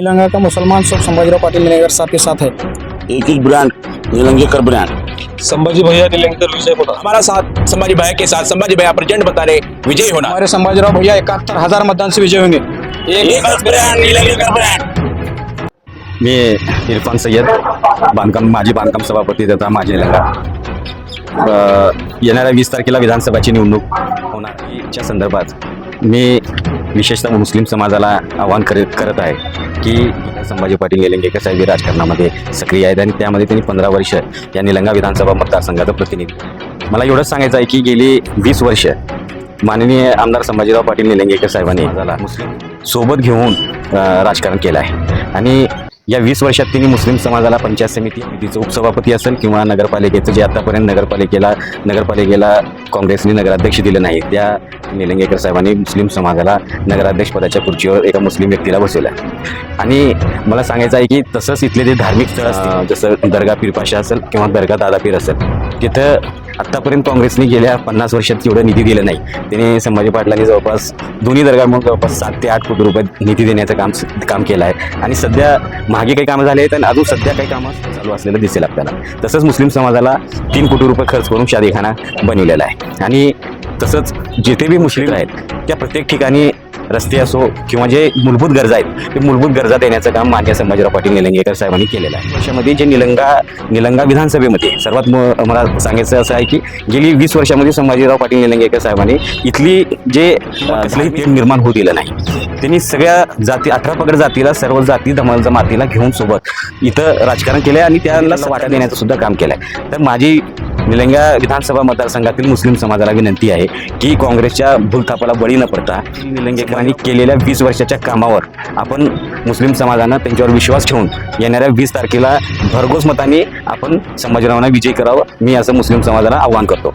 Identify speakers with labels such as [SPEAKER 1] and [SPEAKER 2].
[SPEAKER 1] निलंगा का मुसलमान सब संभाजीराव पाटिल निलंगेकर साहब के साथ है।
[SPEAKER 2] एक ही ब्रांड निलंगेकर ब्रांड।
[SPEAKER 3] संभाजी भैया निलंगेकर विजय होगा
[SPEAKER 4] हमारा साथ संभाजी भाई के साथ संभाजी भाई प्रचंड बता रहे विजयी होना।
[SPEAKER 1] हमारे संभाजीराव भैया इकहत्तर हजार मतदान से विजय होंगे।
[SPEAKER 5] मी इरफान सय्यद बांधकाम माजी बांधकाम सभापती तथा माजी निलंगा. अ, येणाऱ्या वीस तारखेला विधानसभाची निवडणूक होणार च्या संदर्भात मी विशेषतः मुस्लिम समाजाला आवाहन करत करत आहे. की संभाजी पाटील निलंगेकर साहेब राजकारणामध्ये सक्रिय आहेत आणि त्यामध्ये त्यांनी पंधरा वर्ष या निलंगा विधानसभा मतदारसंघाचं प्रतिनिधी मला एवढंच सांगायचं आहे की गेली वीस वर्ष माननीय आमदार संभाजीराव पाटील निलंगेकर साहेबांनी मुस्लिम सोबत घेऊन राजकारण केलं आहे. आणि या वीस वर्षात त्यांनी मुस्लिम समाजाला पंचायत समिती समितीचं उपसभापती असेल किंवा नगरपालिकेचं जे आतापर्यंत नगरपालिकेला नगरपालिकेला काँग्रेसने नगराध्यक्ष दिलं नाही त्या निलंगेकर साहेबांनी मुस्लिम समाजाला नगराध्यक्ष पदाच्या खुर्चीवर एका मुस्लिम व्यक्तीला बसवलं. आणि मला सांगायचं आहे की तसंच इथले जे धार्मिक स्थळ असतील जसं दर्गा पीरपाशा असेल किंवा दर्गा दादा पीर असेल तिथं आत्तापर्यंत काँग्रेसने गेल्या पन्नास वर्षात एवढं निधी दिलं नाही. त्याने संभाजी पाटलांनी जवळपास दोन्ही दर्गा म्हणून जवळपास सात ते आठ कोटी रुपये निधी देण्याचं काम काम केलं आहे. आणि सध्या मागे काही कामं झाले आहेत आणि अजून सध्या काही कामं चालू असलेलं दिसेल आपल्याला. तसंच मुस्लिम समाजाला तीन कोटी रुपये खर्च करून शादीखाना बनवलेला आहे. आणि तसंच जिथे बी मुस्लिम आहेत त्या प्रत्येक ठिकाणी रस्ते असो किंवा जे मूलभूत गरजा आहेत ते मूलभूत गरजा देण्याचं काम मान्य संभाजीराव पाटील निलंगेकर साहेबांनी केलेलं आहे. वर्षामध्ये जे निलंगा निलंगा विधानसभेमध्ये सर्वात म- मला सांगायचं असं आहे की गेली वीस वर्षामध्ये संभाजीराव पाटील निलंगेकर साहेबांनी इथली जे अ, कसलंही निर्माण होऊ दिलं नाही. त्यांनी सगळ्या जाती अठरा पगड जातीला सर्व जाती धमाल जमातीला घेऊन सोबत इथं राजकारण केलं आणि त्यांना वाटा देण्याचं सुद्धा काम आहे तर माझी निलंगा विधानसभा मतदारसंघातील मुस्लिम समाजाला विनंती आहे की काँग्रेसच्या भूलथापाला बळी न पडता निलंगेकरांनी केलेल्या वीस वर्षाच्या कामावर आपण मुस्लिम समाजानं त्यांच्यावर विश्वास ठेवून येणाऱ्या वीस तारखेला भरघोस मताने आपण समाजरावांना विजय करावं. मी असं मुस्लिम समाजाला आवाहन करतो.